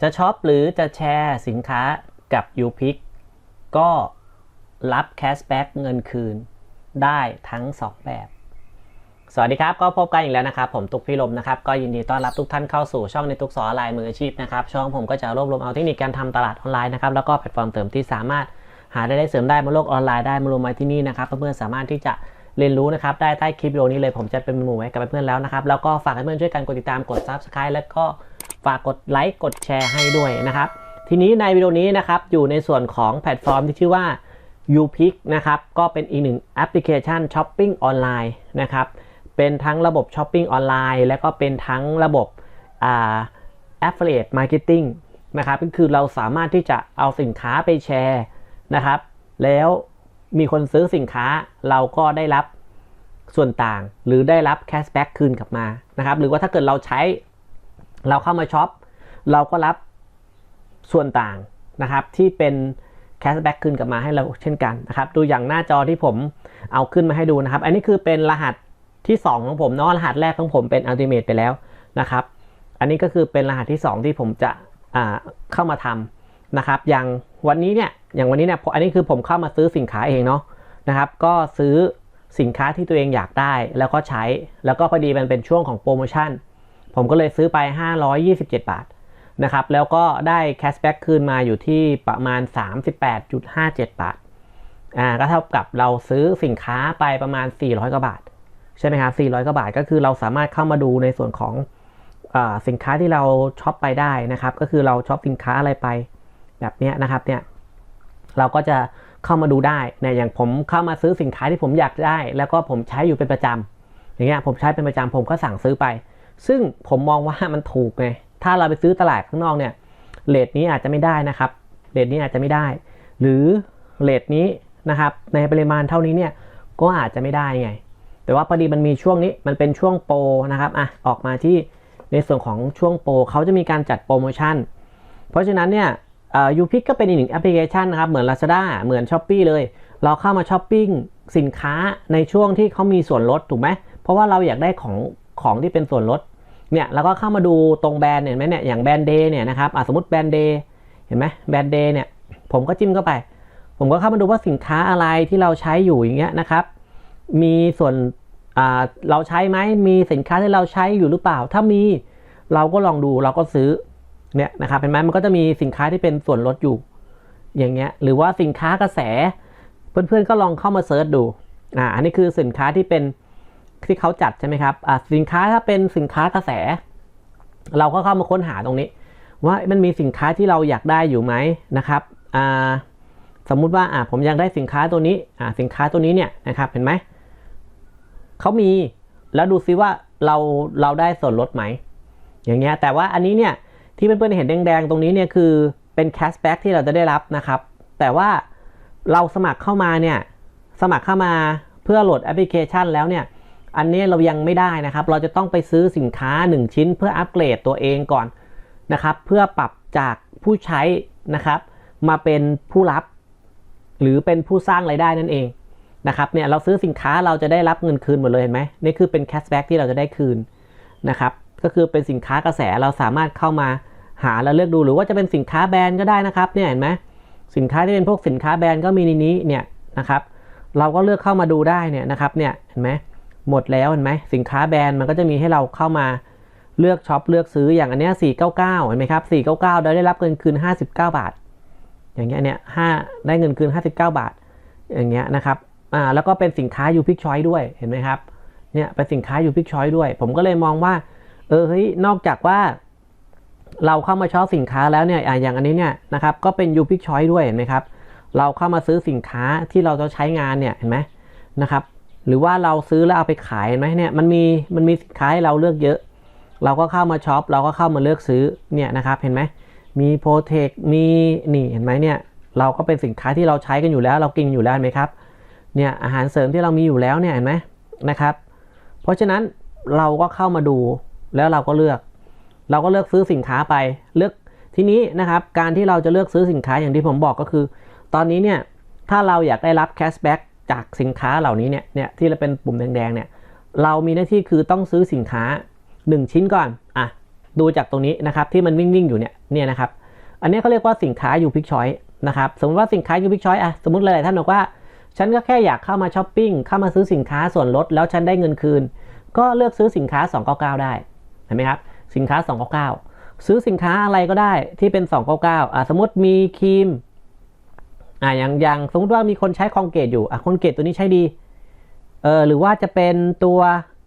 จะช็อปหรือจะแชร์สินค้ากับ u p i c ก็รับแคชแบ็กเงินคืนได้ทั้ง 2 แบบ สวัสดีครับ ก็พบกันอีกแล้วนะครับ ผมตุกพี่ลมนะครับ ก็ยินดีต้อนรับทุกท่านเข้าสู่ช่องในตุกสอนออนไลน์มืออาชีพนะครับ ช่องผมก็จะรวบรวมเอาเทคนิคการทำตลาดออนไลน์นะครับ แล้วก็แพลตฟอร์มเสริมที่สามารถหารายได้เสริมได้บนโลกออนไลน์ได้มารวมไว้ที่นี่นะครับ เพื่อนๆสามารถที่จะเรียนรู้นะครับ ได้ใต้คลิปวิดีโอนี้เลยผมจะเป็นหมู่ไว้กับเพื่อนๆแล้วนะครับ แล้วก็ฝากให้เพื่อนช่วยกันกดติดตามกด subscribe แล้วก็ ฝากกดไลค์กดแชร์ให้ด้วยนะครับ ทีนี้ในวิดีโอนี้นะครับอยู่ในส่วนของแพลตฟอร์มที่ชื่อว่า u p i c นะครับก็เป็นอีกหนึ่งแอปพลิเคชันช้อปปิ้งออนไลน์นะครับเป็นทั้งระบบช้อปปิ้งออนไลน์และก็เป็นทั้งระบบอ่า affiliate marketing นะครับก็คือเราสามารถที่จะเอาสินค้าไปแชร์นะครับ แล้วมีคนซื้อสินค้าเราก็ได้รับส่วนต่าง หรือได้รับแคชแบ็กคืนกลับมานะครับ หรือว่าถ้าเกิดเราใช้ เราเข้ามาช็อปเราก็รับส่วนต่างนะครับ ที่เป็นแคชแบ็กคืนกลับมาให้เราเช่นกันนะครับ ดูอย่างหน้าจอที่ผมเอาขึ้นมาให้ดูนะครับ อันนี้คือเป็นรหัสที่ 2 ของผมเนาะรหัสแรกของผมเป็น Ultimate ไปแล้วนะครับ อันนี้ก็คือเป็นรหัสที่ 2 ที่ผมจะเข้ามาทำนะครับ อย่างวันนี้เนี่ยอย่างวันนี้เนี่ยอันนี้คือผมเข้ามาซื้อสินค้าเองเนาะนะครับ ก็ซื้อสินค้าที่ตัวเองอยากได้แล้วก็ใช้แล้วก็พอดีมันเป็นช่วงของโปรโมชั่น ผมก็เลยซื้อไป 527 บาทนะครับ แล้วก็ได้แคชแบ็กคืนมาอยู่ที่ประมาณ 38.57 บาท อ่า ก็เท่ากับเราซื้อสินค้าไปประมาณ 400 กว่าบาท ใช่ไหมครับ 400 กว่าบาทก็คือเราสามารถเข้ามาดูในส่วนของอาสินค้าที่เราช็อปไปได้นะครับ ก็คือเราช็อปสินค้าอะไรไปแบบนี้นะครับ เนี่ย เราก็จะเข้ามาดูได้เนี่ยอย่างผมเข้ามาซื้อสินค้าที่ผมอยากได้ แล้วก็ผมใช้อยู่เป็นประจำอย่างเงี้ยผมใช้เป็นประจำผมก็สั่งซื้อไป ซึ่งผมมองว่ามันถูกไง ถ้าเราไปซื้อตลาดข้างนอกเนี่ยเลทนี้อาจจะไม่ได้นะครับเลทนี้อาจจะไม่ได้ หรือเลทนี้นะครับ ในปริมาณเท่านี้เนี่ยก็อาจจะไม่ได้ไง แต่ว่าพอดีมันมีช่วงนี้มันเป็นช่วงโปรนะครับอะออกมาที่ในส่วนของช่วงโปรเขาจะมีการจัดโปรโมชั่น เพราะฉะนั้นเนี่ยยูพิกก็เป็นอีกหนึ่งแอปพลิเคชันนะครับ เหมือน Lazada เหมือน s h อ p e e เลย เราเข้ามาช้อปปิ้งสินค้าในช่วงที่เขามีส่วนลดถูกไหมเพราะว่าเราอยากได้ของของที่เป็นส่วนลด เนี่ยเราก็เข้ามาดูตรงแบรนด์เห็นไหมเนี่ยอย่างแบรนด์เดย์เนี่ยนะครับสมมติแบรนด์เดย์เห็นไหมแบรนด์เดย์เนี่ยผมก็จิ้มเข้าไป ผมก็เข้ามาดูว่าสินค้าอะไรที่เราใช้อยู่อย่างเงี้ยนะครับ มีส่วนเราใช้ไหมมีสินค้าที่เราใช้อยู่หรือเปล่า ถ้ามีเราก็ลองดูเราก็ซื้อเนี่ยนะครับเห็นไหมมันก็จะมีสินค้าที่เป็นส่วนลดอยู่ อย่างเงี้ยหรือว่าสินค้ากระแส เพื่อนๆก็ลองเข้ามาเซิร์ชดูอ่าอันนี้คือสินค้าที่เป็น ที่เขาจัดใช่ไหมครับสินค้าถ้าเป็นสินค้ากระแส เราก็เข้ามาค้นหาตรงนี้ ว่ามันมีสินค้าที่เราอยากได้อยู่ไหมนะครับสมมุติว่าผมอยากได้สินค้าตัวนี้สินค้าตัวนี้เนี่ยนะครับเห็นไหมเขามีแล้วดูซิว่าเราเราได้ส่วนลดไหมอย่างเงี้ยแต่ว่าอันนี้เนี่ยที่เพื่อนๆเห็นแดงๆตรงนี้เนี่ยคือเป็นแคชแบ็กที่เราจะได้รับนะครับ แต่ว่าเราสมัครเข้ามาเนี่ยสมัครเข้ามาเพื่อโหลดแอปพลิเคชันแล้วเนี่ย อันนี้เรายังไม่ได้นะครับ เราจะต้องไปซื้อสินค้า 1 ชิ้นเพื่ออัปเกรดตัวเองก่อนนะครับ เพื่อปรับจากผู้ใช้นะครับ มาเป็นผู้รับ หรือเป็นผู้สร้างไรายได้นั่นเองนะครับเนี่ยเราซื้อสินค้าเราจะได้รับเงินคืนหมดเลยเห็นไหมนี่คือเป็นแคชแบ็กที่เราจะได้คืนนะครับ ก็คือเป็นสินค้ากระแสเราสามารถเข้ามาหาแล้วเลือกดูหรือว่าจะเป็นสินค้าแบรนด์ก็ได้นะครับเนี่ยเห็นไหมสินค้าที่เป็นพวกสินค้าแบรนด์ก็มีในนี้เนี่ยนะครับ เราก็เลือกเข้ามาดูได้เนี่ยนะครับเนี่ยเห็นไหม หมดแล้วเห็นไหมสินค้าแบรนด์มันก็จะมีให้เราเข้ามาเลือกช็อปเลือกซื้ออย่างอันนี้499เห็นไหมครับ499ได้รับเงินคืน 59 บาท อย่างเงี้ยเนี่ยห้าได้เงินคืน 59 บาท อย่างเงี้ยนะครับอ่าแล้วก็เป็นสินค้ายูพิกชอยด้วยเห็นไหมครับเนี่ยเป็นสินค้ายูพิกชอยด้วย ผมก็เลยมองว่าเออเฮ้ยนอกจากว่าเราเข้ามาช็อปสินค้าแล้วเนี่ยอย่างอันนี้เนี่ยนะครับก็เป็นยูพิกชอยด้วยเห็นไหมครับเราเข้ามาซื้อสินค้าที่เราจะใช้งานเนี่ยเห็นไหมนะครับ หรือว่าเราซื้อแล้วเอาไปขายเห็นไหมเนี่ยมันมีมันมีสินค้าให้เราเลือกเยอะ เราก็เข้ามาช็อปเราก็เข้ามาเลือกซื้อเนี่ยนะครับเห็นไหมมีโปรเทคมีนี่เห็นไหมเนี่ยเราก็เป็นสินค้าที่เราใช้กันอยู่แล้ว เรากินอยู่แล้วเห็นไหมครับเนี่ยอาหารเสริมที่เรามีอยู่แล้วเนี่ยเห็นไหมนะครับ เพราะฉะนั้นเราก็เข้ามาดูแล้วเราก็เลือก เราก็เลือกซื้อสินค้าไปเลือกทีนี้นะครับการที่เราจะเลือกซื้อสินค้าอย่างที่ผมบอกก็คือ ตอนนี้เนี่ยถ้าเราอยากได้รับแคชแบ็ก จากสินค้าเหล่านี้เนี่ยเนี่ยที่เราเป็นปุ่มแดงๆเนี่ยเรามีหน้าที่คือต้องซื้อสินค้า 1 ชิ้นก่อนอะดูจากตรงนี้นะครับที่มันวิ่งวิ่งอยู่เนี่ยเนี่ยนะครับอันนี้เขาเรียกว่าสินค้าอยู่พิกชอยนะครับสมมติว่าสินค้าอยู่พิกชอยอะสมมติหลายๆท่านบอกว่า ฉันก็แค่อยากเข้ามาช้อปปิ้งเข้ามาซื้อสินค้าส่วนลดแล้วฉันได้เงินคืน ก็เลือกซื้อสินค้า 299 ได้เห็นไหมครับสินค้า 299 ซื้อสินค้าอะไรก็ได้ที่เป็น 299อะสมมติมีครีม อะอย่างอย่างสมมติว่ามีคนใช้คอนเกตอยู่อะคอนเกตตัวนี้ใช้ดีเออหรือว่าจะเป็นตัว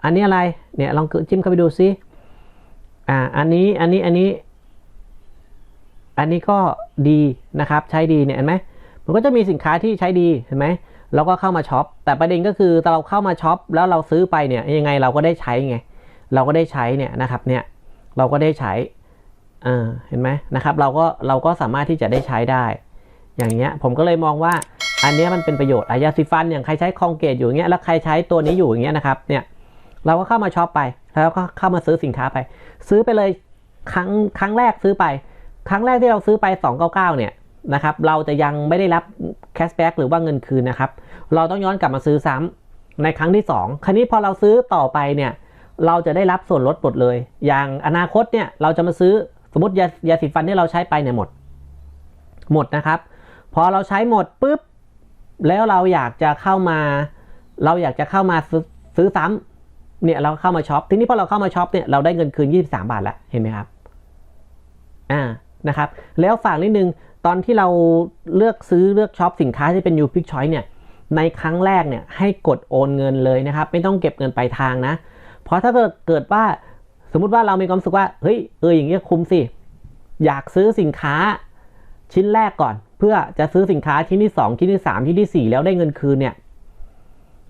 อันนี้อะไรเนี่ยลองจิ้มเข้าไปดูซิอ่าอันนี้อันนี้อันนี้ อันนี้ก็ดีนะครับใช้ดีเนี่ยเห็นไหมมันก็จะมีสินค้าที่ใช้ดีเห็นไหมเราก็เข้ามาช็อปแต่ประเด็นก็คือเราเข้ามาช็อปแล้วเราซื้อไปเนี่ยยังไงเราก็ได้ใช้ไงเราก็ได้ใช้เนี่ยนะครับเนี่ยเราก็ได้ใช้อ่าเห็นไหมนะครับเราก็เราก็สามารถที่จะได้ใช้ได้ อย่างเงี้ยผมก็เลยมองว่าอันนี้มันเป็นประโยชน์อายาสีฟันอย่างใครใช้คองเกตอยู่อย่างเงี้ยแล้วใครใช้ตัวนี้อยู่อย่างเงี้ยนะครับเนี่ยเราก็เข้ามาช็อปไปแล้วก็เข้ามาซื้อสินค้าไป ซื้อไปเลยครั้งครั้งแรกซื้อไป ครั้งแรกที่เราซื้อไป 299 เนี่ยนะครับเราจะยังไม่ได้รับแคชแบ็กหรือว่าเงินคืนนะครับเราต้องย้อนกลับมาซื้อซ้ำในครั้งที่ 2 ครั้นี้พอเราซื้อต่อไปเนี่ยเราจะได้รับส่วนลดหมดเลย อย่างอนาคตเนี่ยเราจะมาซื้อสมมติยายาสีฟันที่เราใช้ไปเนี่ยหมด หมดนะครับ พอเราใช้หมดปุ๊บ แล้วเราอยากจะเข้ามา เราอยากจะเข้ามาซื้อซื้อซ้ำเนี่ยเราเข้ามาช็อปทีนี้พอเราเข้ามาช็อปเนี่ยเราได้เงินคืน 23 บาทแล้วเห็นไหมครับอ่านะครับ แล้วฝากนิดนึงตอนที่เราเลือกซื้อเลือกช็อปสินค้าที่เป็น u p i c Choice เนี่ยในครั้งแรกเนี่ยให้กดโอนเงินเลยนะครับ ไม่ต้องเก็บเงินปลายทางนะ เพราะถ้าเกิดเกิดว่าสมมุติว่าเรามีความสึกว่าเฮ้ยเอออย่างเงี้ยคุ้มสิอยากซื้อสินค้าชิ้นแรกก่อน เพื่อจะซื้อสินค้าชิ้นที่ 2 ชิ้นที่ 3 ชิ้นทีสี่ 4 แล้วได้เงินคืนเนี่ย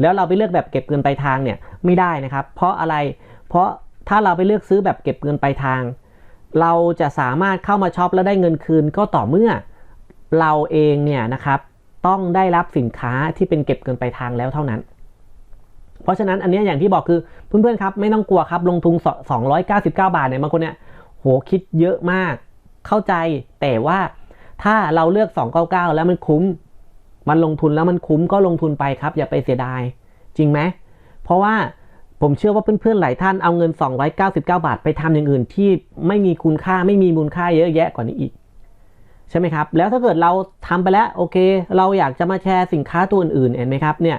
แล้วเราไปเลือกแบบเก็บเงินปลายทางเนี่ยไม่ได้นะครับ เพราะอะไรเพราะถ้าเราไปเลือกซื้อแบบเก็บเงินปลายทาง เราจะสามารถเข้ามาช็อปแล้วได้เงินคืนก็ต่อเมื่อเราเองเนี่ยนะครับต้องได้รับสินค้าที่เป็นเก็บเงินปลายทางแล้วเท่านั้น เพราะฉะนั้นอันนี้อย่างที่บอกคือเพื่อนๆครับไม่ต้องกลัวครับลงทุน 299 บาทเนี่ยบางคนเนี่ยโหคิดเยอะมากเข้าใจแต่ว่า ถ้าเราเลือก 299 แล้วมันคุ้ม มันลงทุนแล้วมันคุ้มก็ลงทุนไปครับ อย่าไปเสียดาย จริงไหม เพราะว่าผมเชื่อว่าเพื่อนๆหลายท่านเอาเงิน 299 บาทไปทำอย่างอื่นที่ไม่มีคุณค่าไม่มีมูลค่าเยอะแยะกว่านี้อีก ใช่ไหมครับ แล้วถ้าเกิดเราทำไปแล้วโอเค เราอยากจะมาแชร์สินค้าตัวอื่นๆเห็นไหมครับเนี่ย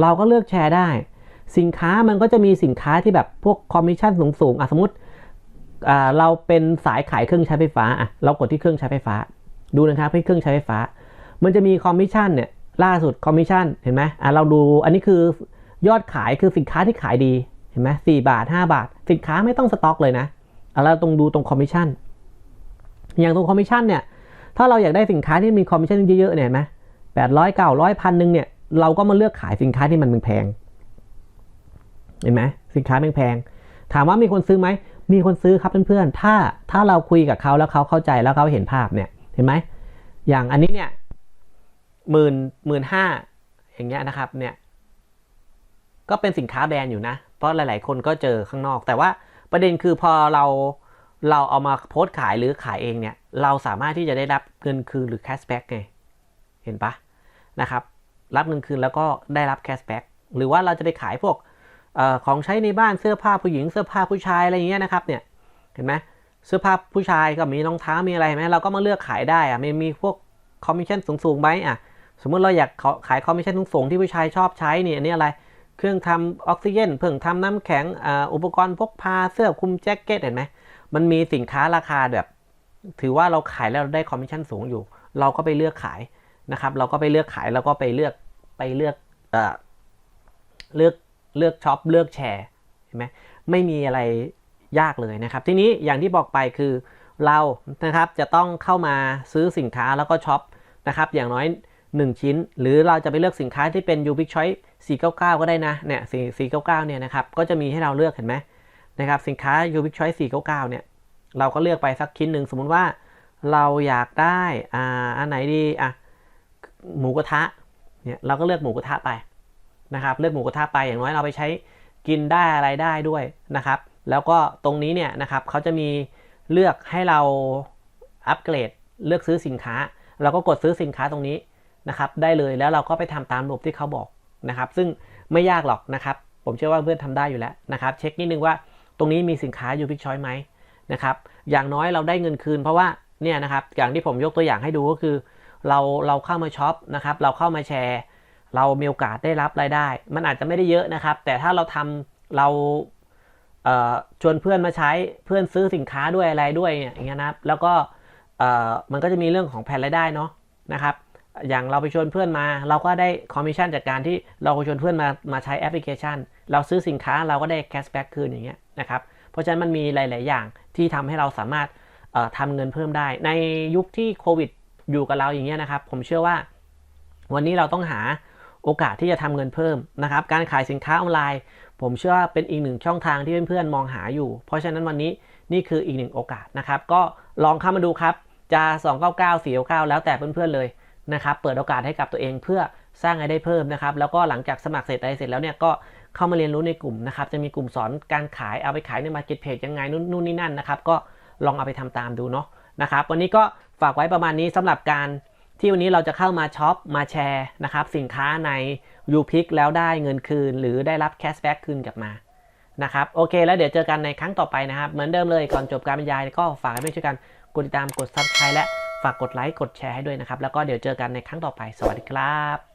เราก็เลือกแชร์ได้ สินค้ามันก็จะมีสินค้าที่แบบพวกคอมมิชชั่นสูงๆอะสมมติเราเป็นสายขายเครื่องใช้ไฟฟ้าอะเรากดที่เครื่องใช้ไฟฟ้า ดูนะครับที่เครื่องใช้ไฟฟ้า มันจะมีคอมมิชชั่นเนี่ยล่าสุดคอมมิชชั่นเห็นไหมอะเราดูอันนี้คือยอดขายคือสินค้าที่ขายดีเห็นไหมสี่บาท 5 บาท สินค้าไม่ต้องสต็อกเลยนะอะเราตรงดูตรงคอมมิชชั่นอย่างตรงคอมมิชชั่นเนี่ยถ้าเราอยากได้สินค้าที่มีคอมมิชชั่นเยอะๆเนี่ยเห็นไหมแปดร้อยเก้าร้อยพันหนึ่งเนี่ยเราก็มาเลือกขายสินค้าที่มันแพงเห็นไหมสินค้าแพงถามว่ามีคนซื้อไหมมีคนซื้อครับเพื่อนๆถ้าถ้าเราคุยกับเขาแล้วเขาเข้าใจแล้วเขาเห็นภาพเนี่ย ห็นไหมอย่างอันนี้เนี่ยหมื่นหมื่นห้าอย่างเงี้ยนะครับเนี่ยก็เป็นสินค้าแบรนด์อยู่นะ เพราะหลาย ๆ คนก็เจอข้างนอก แต่ว่าประเด็นคือพอเราเราเอามาโพสต์ขายหรือขายเองเนี่ย เราสามารถที่จะได้รับเงินคืนหรือแคชแบ็กไง เห็นปะนะครับ รับเงินคืนแล้วก็ได้รับแคชแบ็กหรือว่าเราจะไปขายพวกออของใช้ในบ้านเสื้อผ้าผู้หญิงเสื้อผ้าผู้ชายอะไรอย่างเงี้ยนะครับเนี่ย เห็นไหม เสื้อผ้าผู้ชายก็มีรองเท้ามีอะไรไหมเราก็มาเลือกขายได้อะมีมีพวกคอมมิชชั่นสูงๆไหมอะสมมติเราอยากขายคอมมิชชั่นสูงๆที่ผู้ชายชอบใช้นี่อันนี้อะไรเครื่องทำออกซิเจนเพิ่งทำน้ำแข็งอุปกรณ์พกพาเสื้อคลุมแจ็คเก็ตเห็นไหมมันมีสินค้าราคาแบบ ถือว่าเราขายแล้วเราได้คอมมิชชั่นสูงอยู่ เราก็ไปเลือกขายนะครับ เราก็ไปเลือกขายแล้วก็ไปเลือกไปเลือกเอ่อเลือกเลือกช็อปเลือกแชร์เห็นไหมไม่มีอะไร ยากเลยนะครับ ทีนี้อย่างที่บอกไปคือเรานะครับจะต้องเข้ามาซื้อสินค้าแล้วก็ช็อปนะครับอย่างน้อย 1 ชิ้น หรือเราจะไปเลือกสินค้าที่เป็น u b i q Choice 499 ก็ได้นะเนี่ย499เนี่ยนะครับก็จะมีให้เราเลือกเห็นไหมนะครับสินค้า u b i q Choice 499เนี่ยเราก็เลือกไปสักชิ้นหนึ่งสมมุติว่าเราอยากได้อ่าอันไหนดีอะหมูกระทะเนี่ยเราก็เลือกหมูกระทะไปนะครับเลือกหมูกระทะไปอย่างน้อยเราไปใช้กินได้อะไรได้ด้วยนะครับ แล้วก็ตรงนี้เนี่ยนะครับเขาจะมีเลือกให้เราอัปเกรดเลือกซื้อสินค้า เราก็กดซื้อสินค้าตรงนี้นะครับได้เลยแล้วเราก็ไปทำตามระบบที่เขาบอกนะครับ ซึ่งไม่ยากหรอกนะครับ ผมเชื่อว่าเพื่อนทำได้อยู่แล้วนะครับ เช็คนิดนึงว่าตรงนี้มีสินค้าอยู่พิกช้อยไหมนะครับ อย่างน้อยเราได้เงินคืน เพราะว่าเนี่ยนะครับอย่างที่ผมยกตัวอย่างให้ดูก็คือ เราเราเข้ามาช็อปนะครับ เราเข้ามาแชร์ เรามีโอกาสได้รับรายได้ มันอาจจะไม่ได้เยอะนะครับ แต่ถ้าเราทำเรา ชวนเพื่อนมาใช้เพื่อนซื้อสินค้าด้วยอะไรด้วยเนี่ยอย่างเงี้ยนะครับแล้วก็มันก็จะมีเรื่องของแผนรายได้เนาะนะครับอย่างเราไปชวนเพื่อนมา เราก็ได้คอมมิชชั่นจากการที่เราชวนเพื่อนมามาใช้แอปพลิเคชัน เราซื้อสินค้าเราก็ได้แคชแบ็กคืนอย่างเงี้ยนะครับเพราะฉะนั้นมันมีหลาย ๆ อย่างที่ทำให้เราสามารถเอ่อทำเงินเพิ่มได้ ในยุคที่โควิดอยู่กับเราอย่างเงี้ยนะครับ ผมเชื่อว่าวันนี้เราต้องหา โอกาสที่จะทำเงินเพิ่มนะครับ การขายสินค้าออนไลน์ ผมเชื่อว่าเป็นอีกหนึ่งช่องทางที่เพื่อนๆมองหาอยู่ เพราะฉะนั้นวันนี้นี่คืออีกหนึ่งโอกาสนะครับ ก็ลองเข้ามาดูครับจะ 299 499 แล้วแต่เพื่อนๆเลยนะครับ เปิดโอกาสให้กับตัวเองเพื่อสร้างรายได้เพิ่มนะครับ แล้วก็หลังจากสมัครเสร็จอะไรเสร็จแล้วเนี่ยก็เข้ามาเรียนรู้ในกลุ่มนะครับ จะมีกลุ่มสอนการขายเอาไปขายในมาร์เก็ตเพจยังไงนู่นนู่นนี่นั่นนะครับ ก็ลองเอาไปทำตามดูเนาะนะครับ วันนี้ก็ฝากไว้ประมาณนี้สำหรับการ ที่วันนี้เราจะเข้ามาช็อปมาแชร์นะครับสินค้าใน u p i c แล้วได้เงินคืน หรือได้รับแคชแบ็กคืนกลับมานะครับโอเค แล้วเดี๋ยวเจอกันในครั้งต่อไปนะครับ เหมือนเดิมเลยก่อนจบการบรรยาย ก็ฝากให้ช่วยกันกดติดตามกด subscribe และฝากกดไลค์กดแชร์ให้ด้วยนะครับ แล้วก็เดี๋ยวเจอกันในครั้งต่อไปสวัสดีครับ